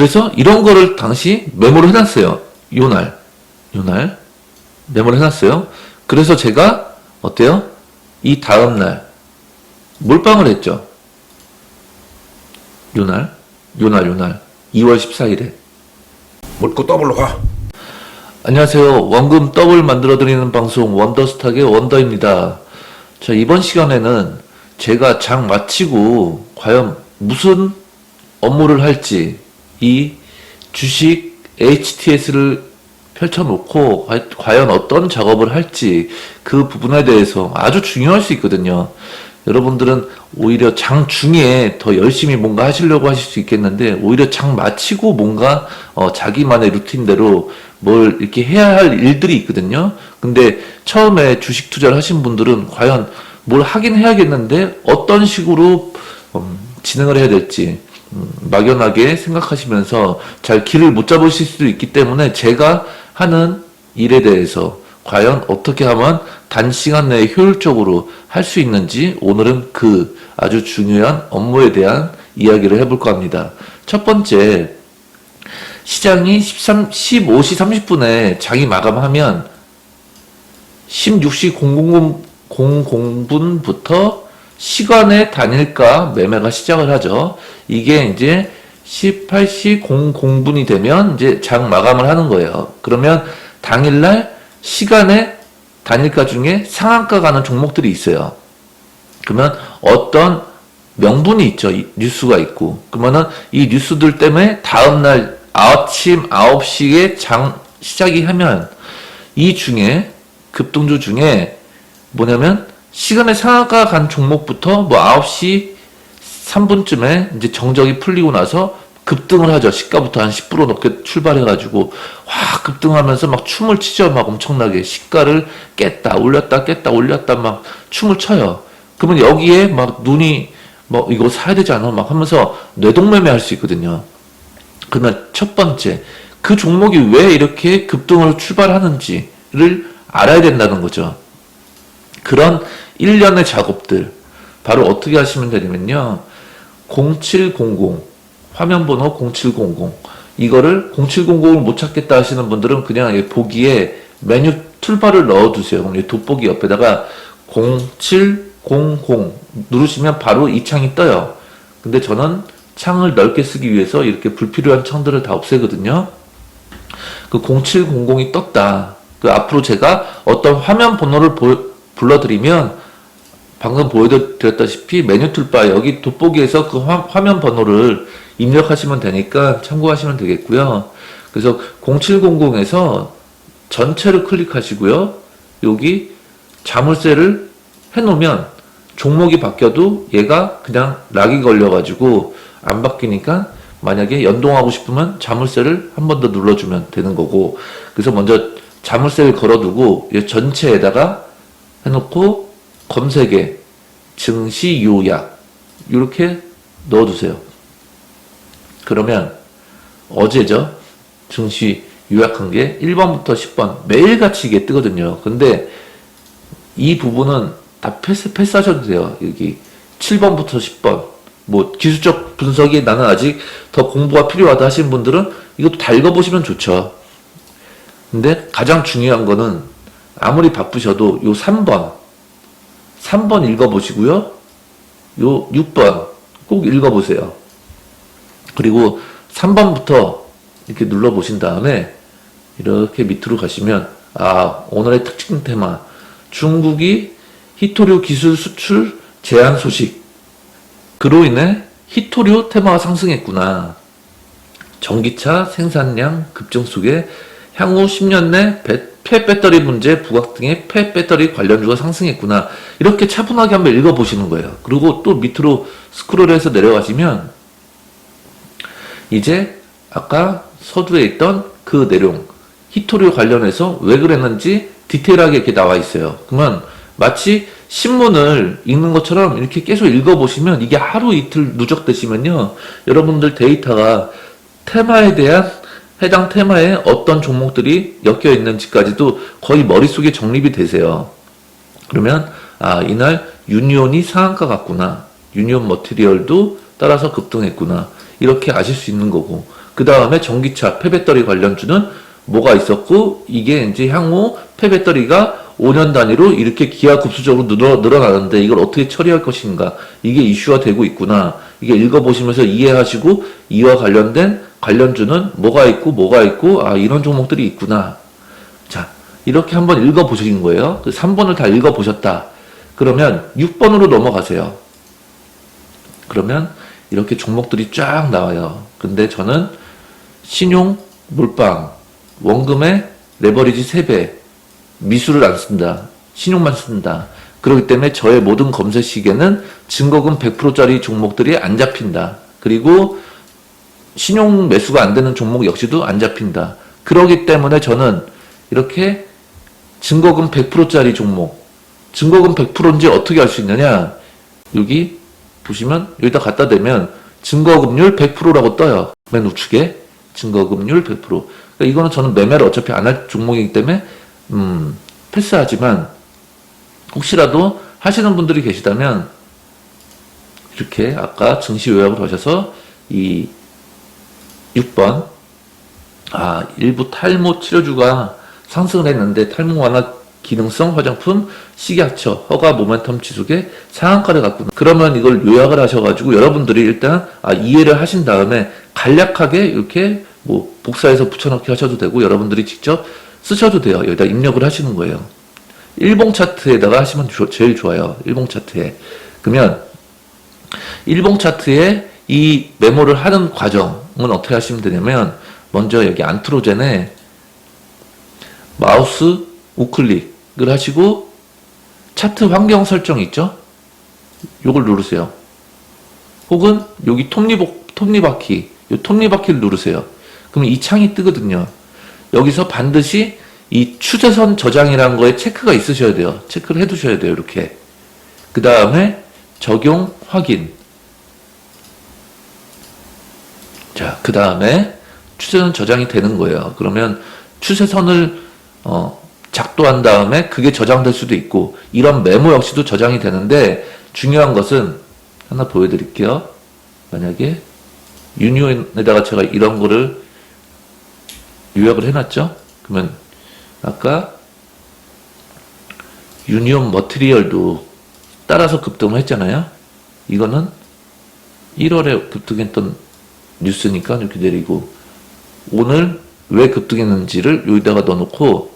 그래서 이런 거를 당시 메모를 해놨어요. 요날, 요날 메모를 해놨어요. 그래서 제가 어때요? 이 다음 날 몰빵을 했죠. 요날, 요날, 요날 2월 14일에 묻고 더블로 가. 안녕하세요. 원금 더블 만들어드리는 방송 원더스탁의 원더입니다. 자, 이번 시간에는 제가 장 마치고 과연 무슨 업무를 할지 이 주식 HTS를 펼쳐놓고 과- 과연 어떤 작업을 할지 그 부분에 대해서 아주 중요할 수 있거든요. 여러분들은 오히려 장 중에 더 열심히 뭔가 하시려고 하실 수 있겠는데 오히려 장 마치고 뭔가 어, 자기만의 루틴대로 뭘 이렇게 해야 할 일들이 있거든요. 근데 처음에 주식 투자를 하신 분들은 과연 뭘 하긴 해야겠는데 어떤 식으로 음, 진행을 해야 될지 음, 막연하게 생각하시면서 잘 길을 못 잡으실 수도 있기 때문에 제가 하는 일에 대해서 과연 어떻게 하면 단시간 내에 효율적으로 할 수 있는지 오늘은 그 아주 중요한 업무에 대한 이야기를 해볼까 합니다. 첫 번째, 시장이 13, 15시 30분에 장이 마감하면 16시 000, 00분부터 시간의 단일가 매매가 시작을 하죠. 이게 이제 18시 00분이 되면 이제 장 마감을 하는 거예요. 그러면 당일날 시간의 단일가 중에 상한가 가는 종목들이 있어요. 그러면 어떤 명분이 있죠. 이 뉴스가 있고. 그러면은 이 뉴스들 때문에 다음날 아침 9시에 장 시작이 하면 이 중에 급등주 중에 뭐냐면 시간의 상한가 간 종목부터 뭐 9시 3분쯤에 이제 정적이 풀리고 나서 급등을 하죠. 시가부터 한 10% 넘게 출발해가지고 와 급등하면서 막 춤을 치죠. 막 엄청나게 시가를 깼다 올렸다 깼다 올렸다 막 춤을 춰요. 그러면 여기에 막 눈이 뭐 이거 사야 되지 않아 막 하면서 뇌동매매 할 수 있거든요. 그러면 첫 번째 그 종목이 왜 이렇게 급등을 출발하는지를 알아야 된다는 거죠. 그런 일련의 작업들 바로 어떻게 하시면 되냐면요. 0700 화면 번호 0700 이거를 0700을 못 찾겠다 하시는 분들은 그냥 이 보기에 메뉴 툴바를 넣어 두세요. 그럼 이 돋보기 옆에다가 0700 누르시면 바로 이 창이 떠요. 근데 저는 창을 넓게 쓰기 위해서 이렇게 불필요한 창들을 다 없애거든요. 그 0700이 떴다. 그 앞으로 제가 어떤 화면 번호를 보- 불러드리면 방금 보여드렸다시피 메뉴 툴바 여기 돋보기에서 그 화, 화면 번호를 입력하시면 되니까 참고하시면 되겠고요. 그래서 0700에서 전체를 클릭하시고요. 여기 자물쇠를 해놓으면 종목이 바뀌어도 얘가 그냥 락이 걸려가지고 안 바뀌니까 만약에 연동하고 싶으면 자물쇠를 한 번 더 눌러주면 되는 거고 그래서 먼저 자물쇠를 걸어두고 이 전체에다가 해놓고 검색에 증시 요약 이렇게 넣어두세요. 그러면 어제죠 증시 요약한 게 1번부터 10번 매일같이 이게 뜨거든요. 근데 이 부분은 다 패스, 패스하셔도 돼요. 여기 7번부터 10번. 뭐 기술적 분석이 나는 아직 더 공부가 필요하다 하시는 분들은 이것도 다 읽어보시면 좋죠. 근데 가장 중요한 거는 아무리 바쁘셔도 요 3번. 3번 읽어보시고요. 요 6번 꼭 읽어보세요. 그리고 3번부터 이렇게 눌러보신 다음에 이렇게 밑으로 가시면 아 오늘의 특징 테마 중국이 히토류 기술 수출 제한 소식 그로 인해 히토류 테마가 상승했구나 전기차 생산량 급증 속에 향후 10년 내 배- 폐배터리 문제 부각 등의 폐배터리 관련주가 상승했구나 이렇게 차분하게 한번 읽어보시는 거예요 그리고 또 밑으로 스크롤해서 내려가시면 이제 아까 서두에 있던 그 내용 히토류 관련해서 왜 그랬는지 디테일하게 이렇게 나와 있어요. 그러면 마치 신문을 읽는 것처럼 이렇게 계속 읽어보시면 이게 하루 이틀 누적되시면요. 여러분들 데이터가 테마에 대한 해당 테마에 어떤 종목들이 엮여 있는지까지도 거의 머릿속에 정립이 되세요. 그러면 아 이날 유니온이 상한가 같구나. 유니온 머티리얼도 따라서 급등했구나. 이렇게 아실 수 있는 거고 그 다음에 전기차 폐배터리 관련주는 뭐가 있었고 이게 이제 향후 폐배터리가 5년 단위로 이렇게 기하 급수적으로 늘어, 늘어나는데 이걸 어떻게 처리할 것인가 이게 이슈가 되고 있구나 이게 읽어보시면서 이해하시고 이와 관련된 관련주는 뭐가 있고 뭐가 있고 아 이런 종목들이 있구나 자 이렇게 한번 읽어보신 거예요 3번을 다 읽어보셨다 그러면 6번으로 넘어가세요 그러면 이렇게 종목들이 쫙 나와요 근데 저는 신용 몰빵 원금의 레버리지 3배 미수를 안 쓴다. 신용만 쓴다. 그렇기 때문에 저의 모든 검색 시계는 증거금 100%짜리 종목들이 안 잡힌다. 그리고 신용 매수가 안 되는 종목 역시도 안 잡힌다. 그러기 때문에 저는 이렇게 증거금 100%짜리 종목, 증거금 100%인지 어떻게 알 수 있느냐? 여기 보시면 여기다 갖다 대면 증거금률 100%라고 떠요. 맨 우측에 증거금률 100%. 그러니까 이거는 저는 매매를 어차피 안 할 종목이기 때문에 음, 패스하지만 혹시라도 하시는 분들이 계시다면 이렇게 아까 증시 요약을 하셔서 이 6번 아 일부 탈모 치료주가 상승을 했는데 탈모 완화 기능성 화장품 식약처 허가 모멘텀 지속의 상한가를 갖고 그러면 이걸 요약을 하셔가지고 여러분들이 일단 아, 이해를 하신 다음에 간략하게 이렇게 뭐 복사해서 붙여넣기 하셔도 되고 여러분들이 직접 쓰셔도 돼요. 여기다 입력을 하시는 거예요. 일봉 차트에다가 하시면 조- 제일 좋아요. 일봉 차트에. 그러면 일봉 차트에 이 메모를 하는 과정은 어떻게 하시면 되냐면 먼저 여기 안트로젠에 마우스 우클릭을 하시고 차트 환경 설정 있죠? 요걸 누르세요. 혹은 여기 톱니복, 톱니바퀴, 요 톱니바퀴를 누르세요. 그러면 이 창이 뜨거든요. 여기서 반드시 이 추세선 저장이라는 거에 체크가 있으셔야 돼요. 체크를 해 두셔야 돼요. 이렇게. 그 다음에 적용 확인. 자, 그 다음에 추세선 저장이 되는 거예요. 그러면 추세선을 어, 작도한 다음에 그게 저장될 수도 있고 이런 메모 역시도 저장이 되는데 중요한 것은 하나 보여드릴게요. 만약에 유니온에다가 제가 이런 거를 요약을 해놨죠? 그러면 아까 유니온 머티리얼도 따라서 급등을 했잖아요. 이거는 1월에 급등했던 뉴스니까 이렇게 내리고 오늘 왜 급등했는지를 여기다가 넣어놓고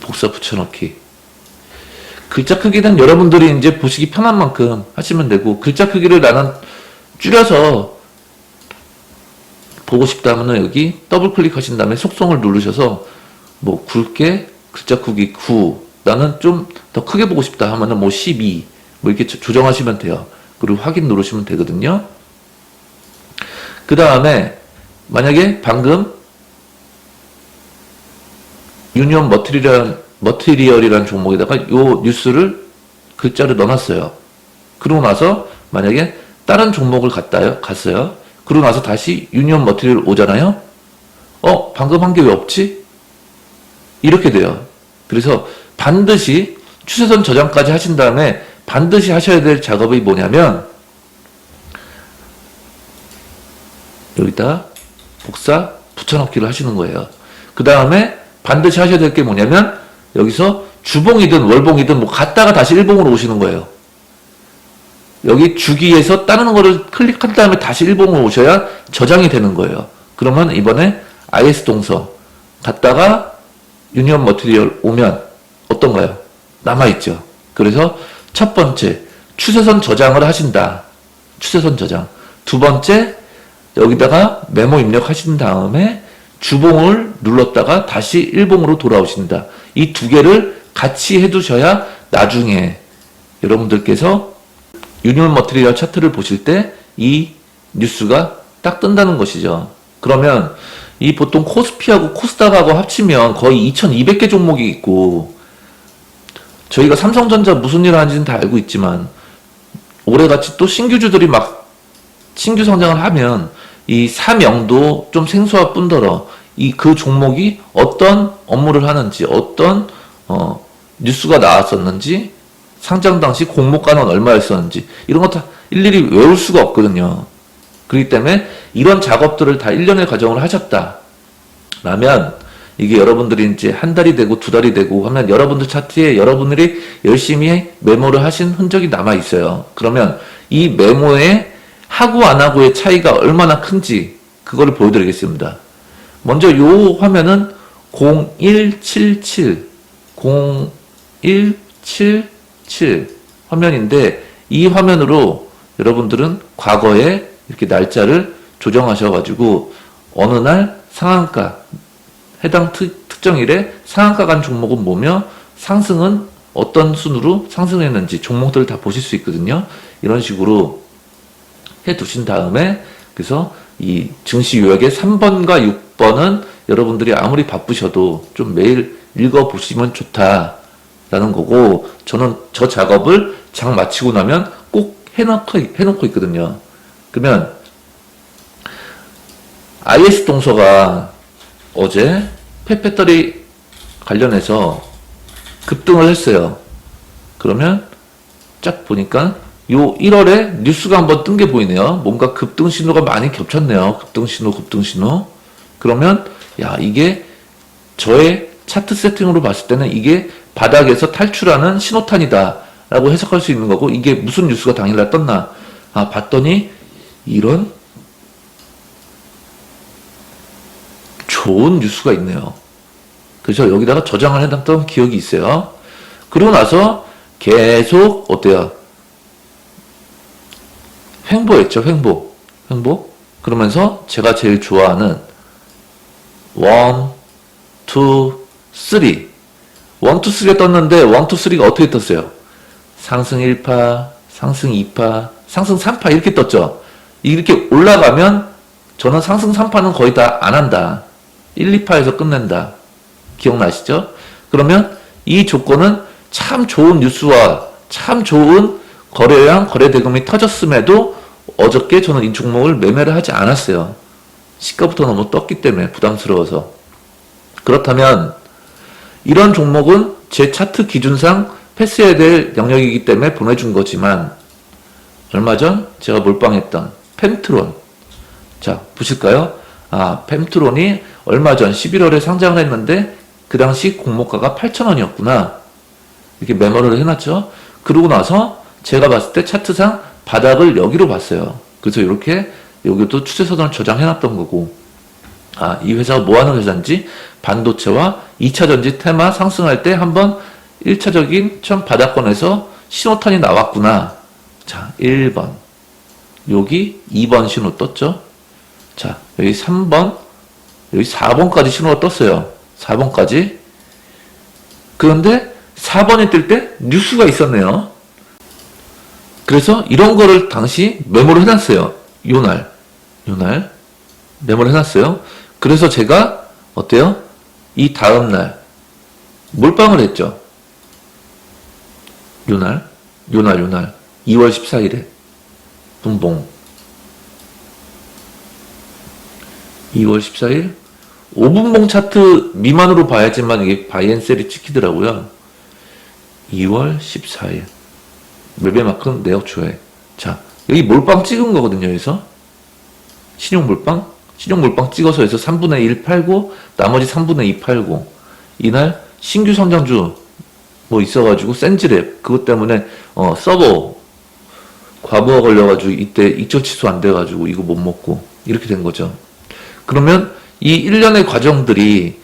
복사 붙여넣기 글자 크기는 여러분들이 이제 보시기 편한 만큼 하시면 되고 글자 크기를 나는 줄여서 보고 싶다면 여기 더블 클릭하신 다음에 속성을 누르셔서 뭐 굵게 글자 크기 9 나는 좀 더 크게 보고 싶다 하면은 뭐 12 뭐 이렇게 조- 조정하시면 돼요. 그리고 확인 누르시면 되거든요. 그 다음에 만약에 방금 유니온 머티리얼 머티리얼이라는 종목에다가 요 뉴스를 글자를 넣어놨어요. 그러고 나서 만약에 다른 종목을 갔다요, 갔어요. 그러고 나서 다시 유니온 머티리얼 오잖아요. 어, 방금 한 게 왜 없지? 이렇게 돼요. 그래서 반드시 추세선 저장까지 하신 다음에 반드시 하셔야 될 작업이 뭐냐면 여기다 복사 붙여넣기를 하시는 거예요. 그 다음에 반드시 하셔야 될 게 뭐냐면 여기서 주봉이든 월봉이든 뭐 갔다가 다시 일봉으로 오시는 거예요. 여기 주기에서 다른 거를 클릭한 다음에 다시 일봉으로 오셔야 저장이 되는 거예요. 그러면 이번에 IS 동서 갔다가 유니온 머티리얼 오면 어떤가요? 남아있죠. 그래서 첫 번째, 추세선 저장을 하신다. 추세선 저장. 두 번째, 여기다가 메모 입력하신 다음에 주봉을 눌렀다가 다시 일봉으로 돌아오신다. 이 두 개를 같이 해두셔야 나중에 여러분들께서 유니온 머티리얼 차트를 보실 때 이 뉴스가 딱 뜬다는 것이죠. 그러면 이 보통 코스피하고 코스닥하고 합치면 거의 2200개 종목이 있고 저희가 삼성전자 무슨 일 하는지는 다 알고 있지만 올해같이 또 신규주들이 막 신규 성장을 하면 이 사명도 좀 생소할 뿐더러 이 그 종목이 어떤 업무를 하는지 어떤 어 뉴스가 나왔었는지 상장 당시 공모가는 얼마였었는지 이런 거다 일일이 외울 수가 없거든요. 그렇기 때문에 이런 작업들을 다 1년의 과정을 하셨다. 라면 이게 여러분들이 이제 한 달이 되고 두 달이 되고 하면 여러분들 차트에 여러분들이 열심히 메모를 하신 흔적이 남아 있어요. 그러면 이 메모에 하고 안 하고의 차이가 얼마나 큰지 그거를 보여드리겠습니다. 먼저 요 화면은 0177 0177 화면인데 이 화면으로 여러분들은 과거에 이렇게 날짜를 조정하셔가지고 어느 날 상한가 해당 특, 특정일에 상한가 간 종목은 뭐며 상승은 어떤 순으로 상승했는지 종목들을 다 보실 수 있거든요. 이런 식으로 해 두신 다음에 그래서 이 증시 요약의 3번과 6번은 여러분들이 아무리 바쁘셔도 좀 매일 읽어 보시면 좋다라는 거고 저는 저 작업을 장 마치고 나면 꼭 해놓고 해놓고 있거든요. 그러면 IS 동서가 어제 폐배터리 관련해서 급등을 했어요. 그러면 쫙 보니까 요 1월에 뉴스가 한번 뜬 게 보이네요. 뭔가 급등 신호가 많이 겹쳤네요. 급등 신호, 급등 신호. 그러면 야 이게 저의 차트 세팅으로 봤을 때는 이게 바닥에서 탈출하는 신호탄이다 라고 해석할 수 있는 거고 이게 무슨 뉴스가 당일날 떴나? 아 봤더니 이런 좋은 뉴스가 있네요. 그래서 여기다가 저장을 해놨던 기억이 있어요. 그러고 나서 계속 어때요? 횡보했죠, 횡보. 횡보. 그러면서 제가 제일 좋아하는 원, 투, 쓰리. 원, 투, 쓰리가 떴는데 원, 투, 쓰리가 어떻게 떴어요? 상승 1파, 상승 2파, 상승 3파 이렇게 떴죠. 이렇게 올라가면 저는 상승 3파는 거의 다 안 한다. 1, 2파에서 끝낸다. 기억나시죠? 그러면 이 조건은 참 좋은 뉴스와 참 좋은 거래량, 거래 대금이 터졌음에도 어저께 저는 이 종목을 매매를 하지 않았어요. 시가부터 너무 떴기 때문에 부담스러워서. 그렇다면 이런 종목은 제 차트 기준상 패스해야 될 영역이기 때문에 보내준 거지만 얼마 전 제가 몰빵했던 펜트론 자 보실까요? 아 펜트론이 얼마 전 11월에 상장을 했는데 그 당시 공모가가 8,000원이었구나 이렇게 메모를 해놨죠 그러고 나서 제가 봤을 때 차트상 바닥을 여기로 봤어요 그래서 이렇게 여기도 추세선을 저장해놨던 거고 아, 이 회사가 뭐 하는 회사인지 반도체와 2차전지 테마 상승할 때 한번 1차적인 처음 바닥권에서 신호탄이 나왔구나. 자, 1번. 여기 2번 신호 떴죠? 자, 여기 3번, 여기 4번까지 신호가 떴어요. 4번까지. 그런데 4번이 뜰 때 뉴스가 있었네요. 그래서 이런 거를 당시 메모를 해놨어요. 요 날. 요 날. 메모를 해놨어요. 그래서 제가 어때요? 이 다음 날 몰빵을 했죠. 요 날, 요 날, 요 날. 2월 14일에 분봉. 2월 14일 5분봉 차트 미만으로 봐야지만 이게 바이앤셀이 찍히더라고요. 2월 14일 매매만큼 내역 조회. 자, 여기 몰빵 찍은 거거든요, 여기서. 신용 몰빵? 신용 몰빵 찍어서 해서 3분의 1 팔고, 나머지 3분의 2 팔고, 이날 신규 성장주 뭐 있어가지고, 센즈랩, 그것 때문에, 어, 서버, 과부하 걸려가지고, 이때 익절 취소 안 돼가지고, 이거 못 먹고, 이렇게 된 거죠. 그러면 이 일련의 과정들이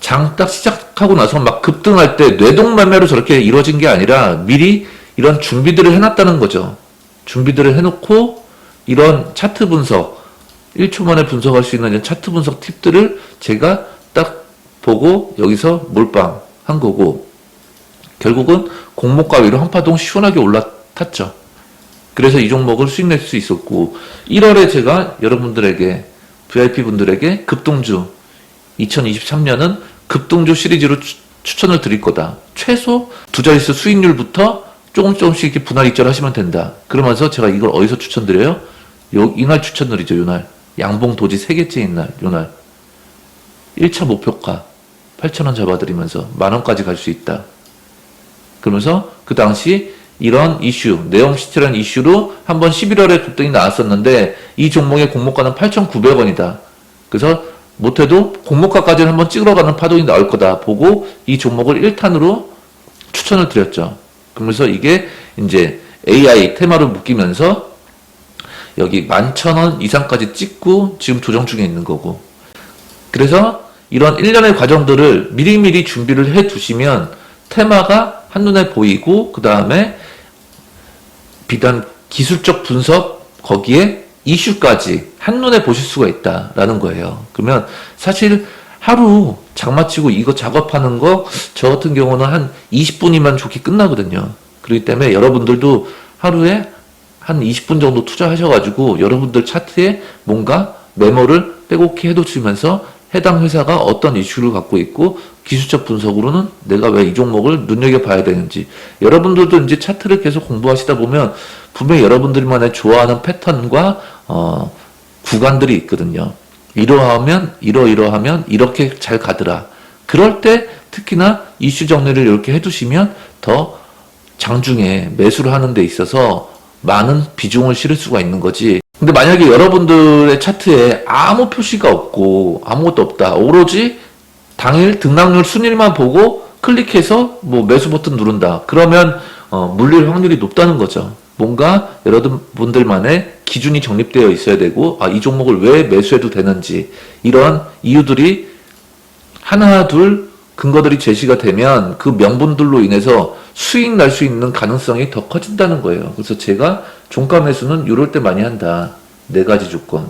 장 딱 시작하고 나서 막 급등할 때 뇌동매매로 저렇게 이루어진 게 아니라 미리 이런 준비들을 해놨다는 거죠. 준비들을 해놓고 이런 차트 분석, 1초 만에 분석할 수 있는 이런 차트 분석 팁들을 제가 딱 보고 여기서 몰빵 한 거고 결국은 공모가 위로 한파동 시원하게 올라탔죠. 그래서 이 종목을 수익 낼 수 있었고 1월에 제가 여러분들에게 VIP 분들에게 급등주 2023년은 급등주 시리즈로 추, 추천을 드릴 거다. 최소 두 자릿수 수익률부터 조금 조금씩 이렇게 분할 익절하시면 된다. 그러면서 제가 이걸 어디서 추천드려요? 요 이날 추천드리죠. 요날 양봉 도지 세 개째인 날 요날 1차 목표가 8,000원 잡아드리면서 만 원까지 갈 수 있다. 그러면서 그 당시 이런 이슈, 네옴시티라는 이슈로 한번 11월에 급등이 나왔었는데 이 종목의 공모가는 8,900원이다. 그래서 못해도 공모가까지는 한번 찍으러 가는 파동이 나올 거다 보고 이 종목을 1탄으로 추천을 드렸죠. 그러면서 이게 이제 AI 테마로 묶이면서 여기 11,000원 이상까지 찍고 지금 조정 중에 있는 거고. 그래서 이런 일련의 과정들을 미리미리 준비를 해 두시면 테마가 한눈에 보이고 그 다음에 비단 기술적 분석 거기에 이슈까지 한눈에 보실 수가 있다라는 거예요. 그러면 사실 하루 장마치고 이거 작업하는 거 저 같은 경우는 한 20분이면 좋게 끝나거든요. 그렇기 때문에 여러분들도 하루에 한 20분 정도 투자하셔가지고 여러분들 차트에 뭔가 메모를 빼곡히 해두시면서 해당 회사가 어떤 이슈를 갖고 있고 기술적 분석으로는 내가 왜 이 종목을 눈여겨봐야 되는지 여러분들도 이제 차트를 계속 공부하시다 보면 분명히 여러분들만의 좋아하는 패턴과 어, 구간들이 있거든요. 이러하면 이러이러하면 이렇게 잘 가더라. 그럴 때 특히나 이슈 정리를 이렇게 해두시면 더 장중에 매수를 하는 데 있어서 많은 비중을 실을 수가 있는 거지. 근데 만약에 여러분들의 차트에 아무 표시가 없고 아무것도 없다. 오로지 당일 등락률 순위만 보고 클릭해서 뭐 매수 버튼 누른다. 그러면 어, 물릴 확률이 높다는 거죠. 뭔가 여러분들만의 기준이 정립되어 있어야 되고 아, 이 종목을 왜 매수해도 되는지 이런 이유들이 하나 둘 근거들이 제시가 되면 그 명분들로 인해서 수익 날 수 있는 가능성이 더 커진다는 거예요. 그래서 제가 종가 매수는 이럴 때 많이 한다. 네 가지 조건.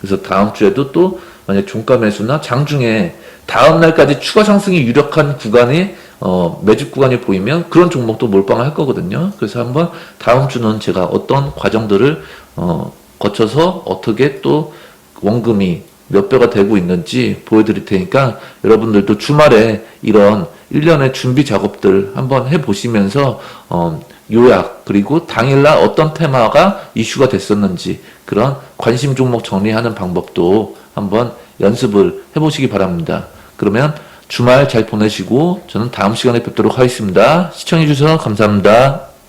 그래서 다음 주에도 또 만약 종가 매수나 장중에 다음 날까지 추가 상승이 유력한 구간에 어, 매집 구간이 보이면 그런 종목도 몰빵을 할 거거든요. 그래서 한번 다음 주는 제가 어떤 과정들을 어, 거쳐서 어떻게 또 원금이 몇 배가 되고 있는지 보여드릴 테니까 여러분들도 주말에 이런 일련의 준비 작업들 한번 해보시면서 어, 요약 그리고 당일날 어떤 테마가 이슈가 됐었는지 그런 관심 종목 정리하는 방법도 한번 연습을 해보시기 바랍니다. 그러면 주말 잘 보내시고 저는 다음 시간에 뵙도록 하겠습니다. 시청해주셔서 감사합니다.